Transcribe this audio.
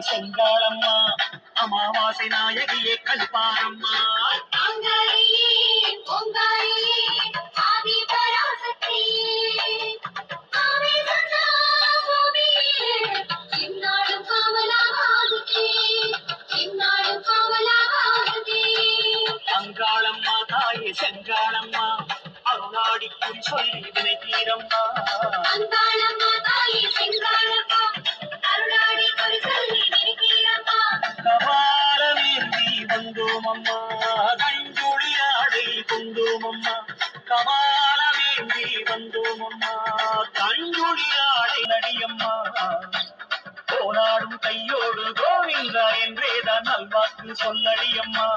செங்காளம்மா அமாவாசை நாயகியே கல்பாரம்மா. அங்காளம்மா தாயே செங்காளம்மா அருளாடிக்கும் சொல்லி வினை தீரம்மா அங்காளம்மா வந்தோம் அம்மா கஞ்சுளியாடை கொண்டோம் அம்மா வேண்டி வந்தோம் அம்மா கஞ்சுளியாடை நடியம்மா போனாடும் கையோடு கோவிந்தா என்றேதான் நல்வாக்கு சொல்லடியம்மா.